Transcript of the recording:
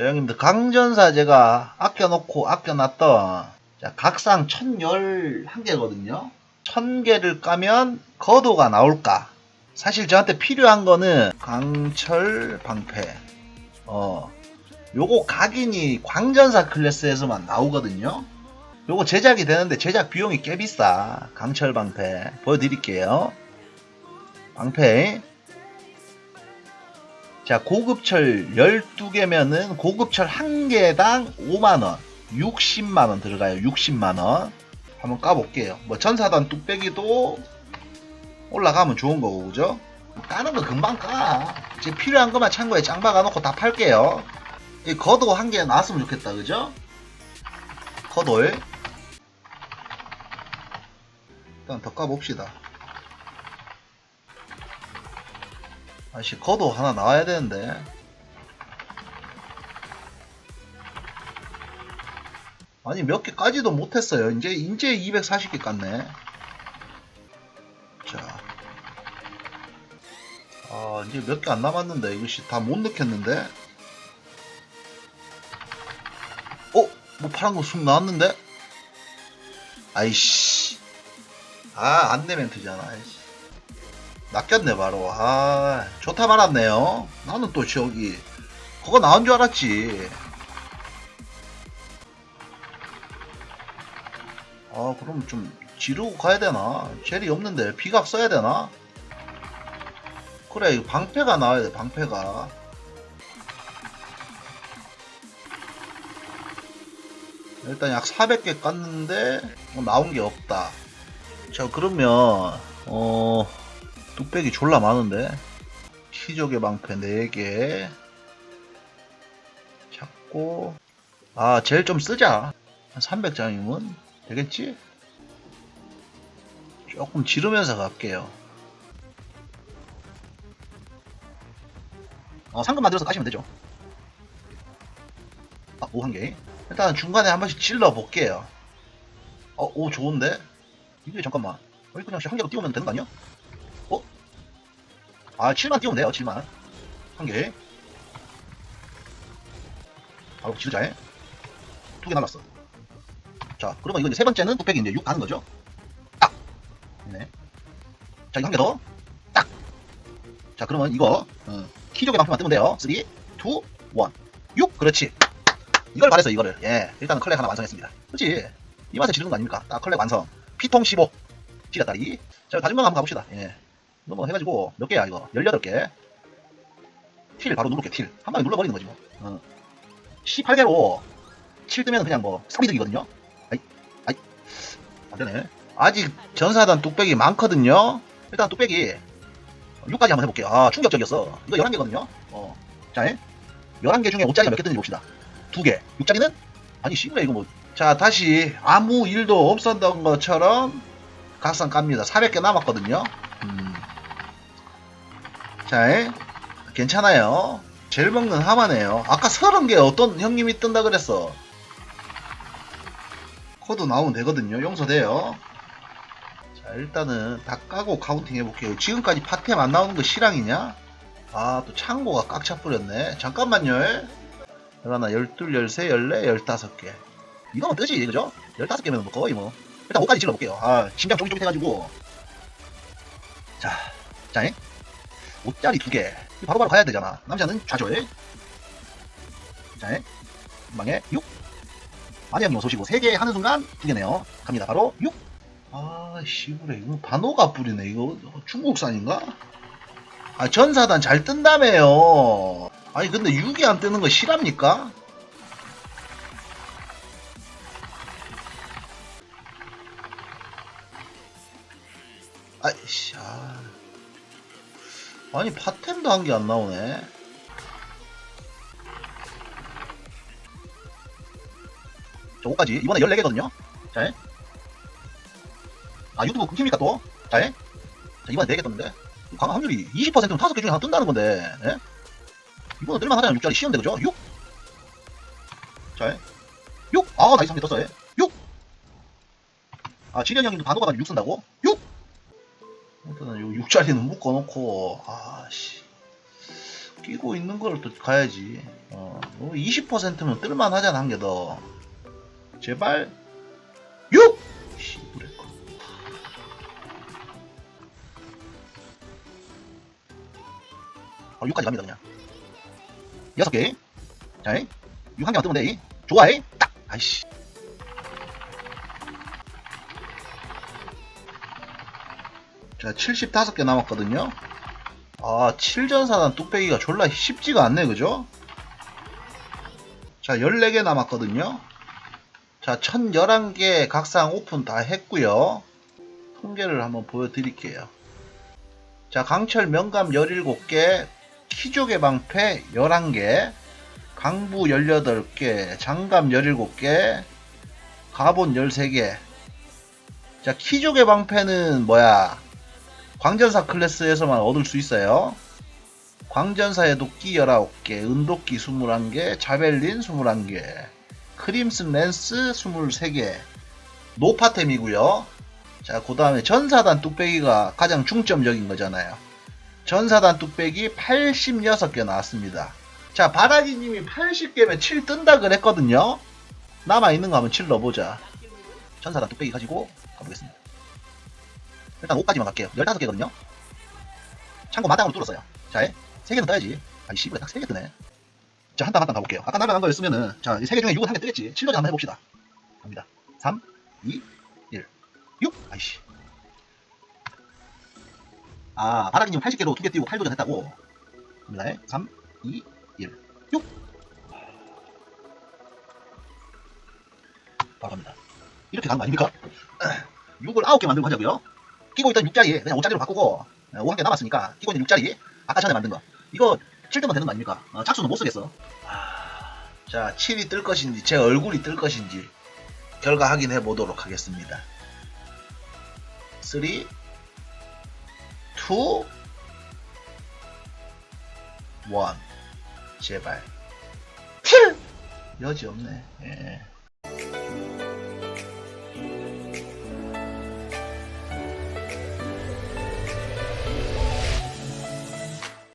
자, 형님들, 강전사 제가 아껴놓고 아껴놨던, 자, 각상 1011개거든요? 1000개를 까면 거도가 나올까? 사실 저한테 필요한 거는 강철 방패. 어, 요거 각인이 광전사 클래스에서만 나오거든요? 요거 제작이 되는데 제작 비용이 꽤 비싸. 강철 방패. 보여드릴게요. 방패. 자, 고급철 12개면은 고급철 1개당 5만원, 60만원 들어가요. 60만원. 한번 까볼게요. 뭐 전사단 뚝배기도 올라가면 좋은 거고, 그죠? 뭐 까는 거 금방 까. 이제 필요한 것만 창고에 짱 박아놓고 다 팔게요. 이 거도 한 개 나왔으면 좋겠다, 그죠? 거도에. 일단 더 까봅시다. 아씨, 거도 하나 나와야 되는데. 아니, 몇 개 까지도 못했어요. 이제, 이제 240개 깠네. 자. 아, 이제 몇 개 안 남았는데. 이것이 다 못 넣겠는데. 어? 뭐 파란 거 쑥 나왔는데? 아이씨. 아, 안내 멘트잖아. 아이씨. 낚였네, 바로. 아, 좋다 말았네요. 나는 또 저기, 그거 나온 줄 알았지. 아, 그럼 좀 지르고 가야 되나? 젤이 없는데 비각 써야 되나? 그래, 방패가 나와야 돼, 방패가. 일단 약 400개 깠는데 뭐 나온 게 없다. 자 그러면 어 뚝배기 졸라 많은데 키조개 방패 4개 찾고 아 제일 좀 쓰자 한 300장이면 되겠지? 조금 지르면서 갈게요 어 상금 만들어서 까시면 되죠 아, 5 한개 일단 중간에 한 번씩 질러 볼게요. 어, 오, 좋은데? 이게 잠깐만. 여기 그냥 한 개로 띄우면 되는 거 아니야? 어? 아, 7만 띄우면 돼요, 7만. 한 개. 바로 지르자, 해. 두개 남았어. 자, 그러면 이거 이제 세 번째는 뚝배기 이제 6 가는 거죠? 딱! 네. 자, 이거 한 개 더. 딱! 자, 그러면 이거, 어, 키조개 방패만 뜨면 돼요. 3, 2, 1. 6! 그렇지. 이걸 바래서 이거를 예 일단은 컬렉 하나 완성했습니다 그렇지 이 맛에 지르는 거 아닙니까 딱 컬렉 완성 피통 15 지렸다리 자 다진방 한번 가봅시다 예 뭐 해가지고 몇 개야 이거 18개 틸 바로 누를게 틸 한 방에 눌러버리는 거지 뭐 어. 18개로 7 뜨면 그냥 뭐 삽이득이거든요 아이 아이 안되네 아직 전사단 뚝배기 많거든요 일단 뚝배기 6까지 한번 해볼게요 아 충격적이었어 이거 11개거든요 어. 자 11개 중에 5짜리가 몇 개 뜨는지 봅시다 두 개. 6짜리는? 아니, 씨부레 이거 뭐. 자, 다시 아무 일도 없었던 것처럼 각상 깝니다. 400개 남았거든요. 음. 자, 에? 괜찮아요. 제일 먹는 하마네요. 아까 30개 어떤 형님이 뜬다 그랬어. 코드 나오면 되거든요. 용서돼요. 자, 일단은 다 까고 카운팅 해볼게요. 지금까지 파템 안 나오는 거 실황이냐? 아, 또 창고가 꽉 차버렸네. 잠깐만요. 하나, 열둘, 열세, 열네, 열다섯 개. 이거면 뜨지, 그죠? 열다섯 개면 뭐 거의 뭐. 일단 5까지 질러볼게요. 아, 심장 쫄깃쫄깃해가지고. 자, 자, 5짜리 두 개. 이거 바로바로 가야 되잖아. 남자는 좌절. 자, 금방에 6. 아니면 뭐 소시고 3개 하는 순간 두 개네요. 갑니다. 바로 6. 아, 씨부레. 이거 단호가 뿌리네. 이거 중국산인가? 아, 전사단 잘 뜬다며요. 아니 근데 6이 안 뜨는 거 실합니까? 아이씨 아. 아니 파템도 한게안 나오네. 자 5까지? 이번에 14개거든요? 자, 아 유튜브 끊깁니까 또? 자, 자 이번에 4개 떴는데. 강화 확률이 20%면 5개 중에 하나 뜬다는 건데 예? 이거는 뜰만 하잖아 6짜리 쉬운데 그죠? 6 자, 6 아, 나이스 한개 떴어 6 아, 지련 형님도 단호가 가지고 6 쓴다고? 6 6짜리는 묶어놓고 아씨 끼고 있는 걸 또 가야지. 어, 20%면 뜰만 하잖아, 한 개 더. 제발. 6! 씨, 그랬고. 어, 6까지 갑니다, 그냥. 6개. 자, 6한 개만 뜨면 돼. 좋아해. 딱! 아이씨. 자, 75개 남았거든요. 아, 7전사단 뚝배기가 졸라 쉽지가 않네, 그죠? 자, 14개 남았거든요. 자, 1011개 각상 오픈 다 했고요 통계를 한번 보여드릴게요. 자, 강철 명감 17개, 키조개 방패 11개, 강부 18개, 장감 17개, 가본 13개. 자, 키조개 방패는 뭐야? 광전사 클래스에서만 얻을 수 있어요. 광전사의 도끼 19개, 은도끼 21개, 자벨린 21개, 크림슨 랜스 23개, 노파템이고요. 자, 그 다음에 전사단 뚝배기가 가장 중점적인 거잖아요. 전사단 뚝배기 86개 나왔습니다. 자, 바라기님이 80개면 7 뜬다 그랬거든요. 남아있는 거 한번 7 넣어보자. 전사단 뚝배기 가지고 가보겠습니다. 일단 5까지만 갈게요. 15개거든요. 참고 마당으로 뚫었어요. 자, 3개는 떠야지. 아니, 씨발, 딱 3개 뜨네. 자, 한 땀 한 땀 가볼게요. 아까 날아간 거였으면은, 자, 이 3개 중에 6은 한 개 뜨겠지. 7도전 한번 해봅시다. 갑니다. 3, 2, 1. 6! 아이씨. 아, 바라기님 80개로 2개 띄고 8도전 했다고. 갑니다. 3, 2, 1. 6! 바로 갑니다. 이렇게 가는 거 아닙니까? 6을 9개 만들고 하자고요. 끼고 있던 6자리 그냥 5자리로 바꾸고 5한 개 남았으니까 끼고 있는 6자리 아까 전에 만든 거 이거 7등만 되는 거 아닙니까? 어, 착수는 못 쓰겠어. 아, 자, 7이 뜰 것인지 제 얼굴이 뜰 것인지 결과 확인해 보도록 하겠습니다. 3 2 1 제발 필 여지 없네. 예.